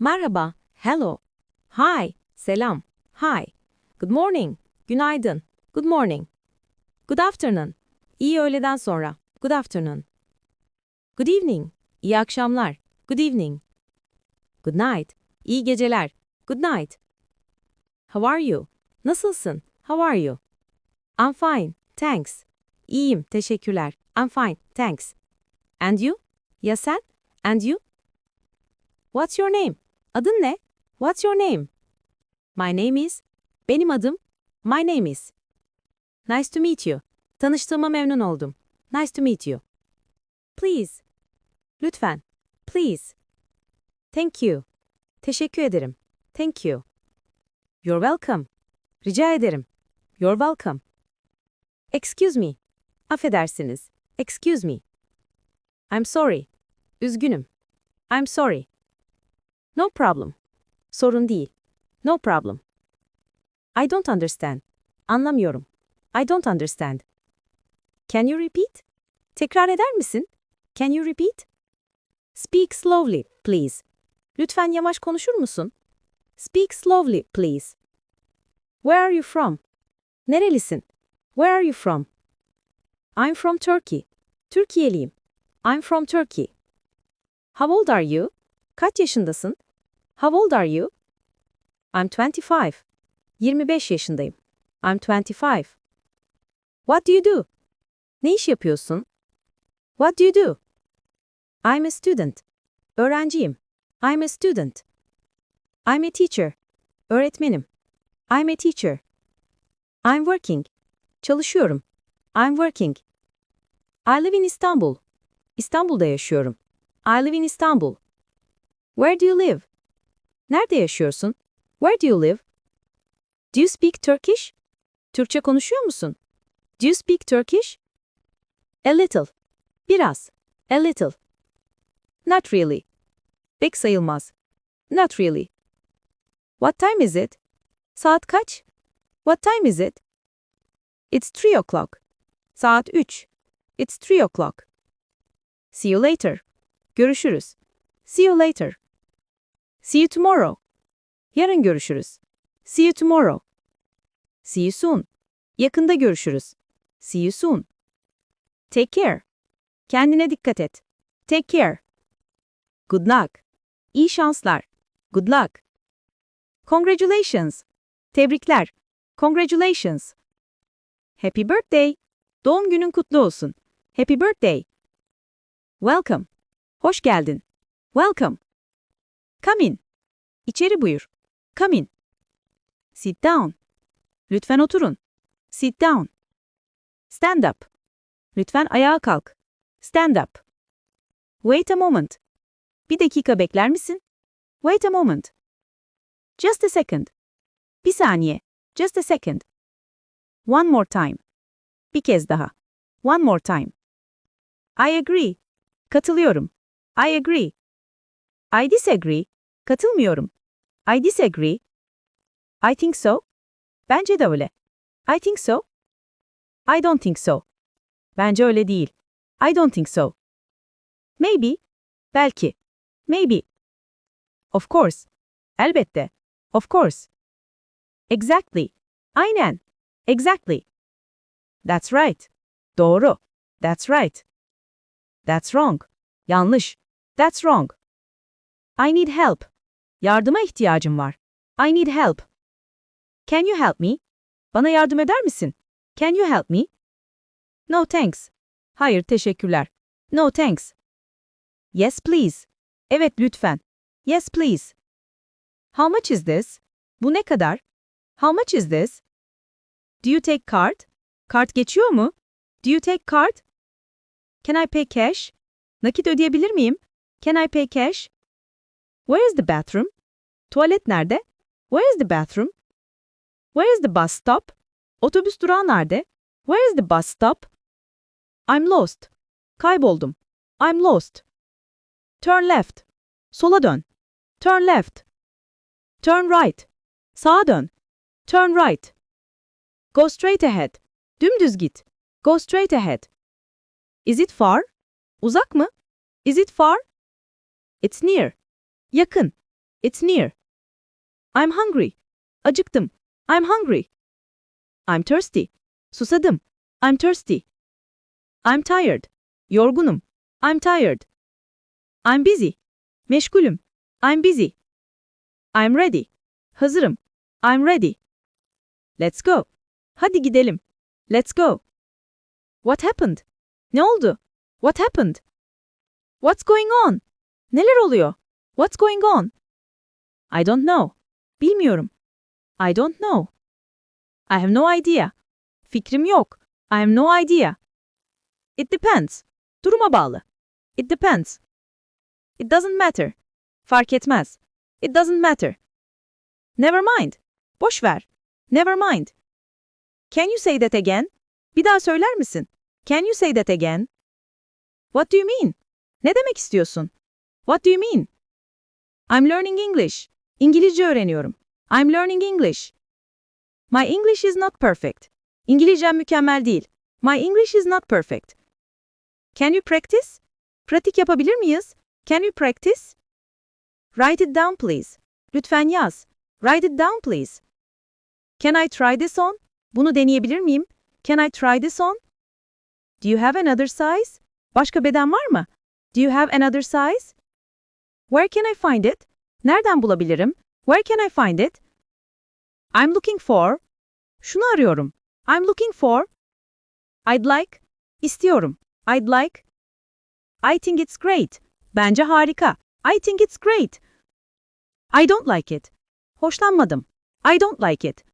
Merhaba, hello. Hi, selam. Hi. Good morning, günaydın. Good morning. Good afternoon, iyi öğleden sonra. Good afternoon. Good evening, iyi akşamlar. Good evening. Good night, iyi geceler. Good night. How are you? Nasılsın? How are you? I'm fine, thanks. İyiyim, teşekkürler. I'm fine, thanks. And you? Ya sen? And you? What's your name? Adın ne? What's your name? My name is. Benim adım. My name is. Nice to meet you. Tanıştığıma memnun oldum. Nice to meet you. Please. Lütfen. Please. Thank you. Teşekkür ederim. Thank you. You're welcome. Rica ederim. You're welcome. Excuse me. Affedersiniz. Excuse me. I'm sorry. Üzgünüm. I'm sorry. No problem. Sorun değil. No problem. I don't understand. Anlamıyorum. I don't understand. Can you repeat? Tekrar eder misin? Can you repeat? Speak slowly, please. Lütfen yavaş konuşur musun? Speak slowly, please. Where are you from? Nerelisin? Where are you from? I'm from Turkey. Türkiye'liyim. I'm from Turkey. How old are you? Kaç yaşındasın? How old are you? I'm 25. 25 yaşındayım. I'm 25. What do you do? Ne iş yapıyorsun? What do you do? I'm a student. Öğrenciyim. I'm a student. I'm a teacher. Öğretmenim. I'm a teacher. I'm working. Çalışıyorum. I'm working. I live in Istanbul. İstanbul'da yaşıyorum. I live in Istanbul. Where do you live? Nerede yaşıyorsun? Where do you live? Do you speak Turkish? Türkçe konuşuyor musun? Do you speak Turkish? A little. Biraz. A little. Not really. Pek sayılmaz. Not really. What time is it? Saat kaç? What time is it? It's three o'clock. Saat üç. It's three o'clock. See you later. Görüşürüz. See you later. See you tomorrow. Yarın görüşürüz. See you tomorrow. See you soon. Yakında görüşürüz. See you soon. Take care. Kendine dikkat et. Take care. Good luck. İyi şanslar. Good luck. Congratulations. Tebrikler. Congratulations. Happy birthday. Doğum günün kutlu olsun. Happy birthday. Welcome. Hoş geldin. Welcome. Come in. İçeri buyur. Come in. Sit down. Lütfen oturun. Sit down. Stand up. Lütfen ayağa kalk. Stand up. Wait a moment. Bir dakika bekler misin? Wait a moment. Just a second. Bir saniye. Just a second. One more time. Bir kez daha. One more time. I agree. Katılıyorum. I agree. I disagree. Katılmıyorum. I disagree. I think so. Bence de öyle. I think so. I don't think so. Bence öyle değil. I don't think so. Maybe. Belki. Maybe. Of course. Elbette. Of course. Exactly. Aynen. Exactly. That's right. Doğru. That's right. That's wrong. Yanlış. That's wrong. I need help. Yardıma ihtiyacım var. I need help. Can you help me? Bana yardım eder misin? Can you help me? No thanks. Hayır, teşekkürler. No thanks. Yes please. Evet lütfen. Yes please. How much is this? Bu ne kadar? How much is this? Do you take card? Kart geçiyor mu? Do you take card? Can I pay cash? Nakit ödeyebilir miyim? Can I pay cash? Where is the bathroom? Tuvalet nerede? Where is the bathroom? Where is the bus stop? Otobüs durağı nerede? Where is the bus stop? I'm lost. Kayboldum. I'm lost. Turn left. Sola dön. Turn left. Turn right. Sağa dön. Turn right. Go straight ahead. Dümdüz git. Go straight ahead. Is it far? Uzak mı? Is it far? It's near. Yakın. It's near. I'm hungry. Acıktım. I'm hungry. I'm thirsty. Susadım. I'm thirsty. I'm tired. Yorgunum. I'm tired. I'm busy. Meşgulüm. I'm busy. I'm ready. Hazırım. I'm ready. Let's go. Hadi gidelim. Let's go. What happened? Ne oldu? What happened? What's going on? Neler oluyor? What's going on? I don't know. Bilmiyorum. I don't know. I have no idea. Fikrim yok. I have no idea. It depends. Duruma bağlı. It depends. It doesn't matter. Fark etmez. It doesn't matter. Never mind. Boş ver. Never mind. Can you say that again? Bir daha söyler misin? Can you say that again? What do you mean? Ne demek istiyorsun? What do you mean? I'm learning English. İngilizce öğreniyorum. I'm learning English. My English is not perfect. İngilizcem mükemmel değil. My English is not perfect. Can you practice? Pratik yapabilir miyiz? Can you practice? Write it down please. Lütfen yaz. Write it down please. Can I try this on? Bunu deneyebilir miyim? Can I try this on? Do you have another size? Başka beden var mı? Do you have another size? Where can I find it? Nereden bulabilirim? Where can I find it? I'm looking for. Şunu arıyorum. I'm looking for. I'd like. İstiyorum. I'd like. I think it's great. Bence harika. I think it's great. I don't like it. Hoşlanmadım. I don't like it.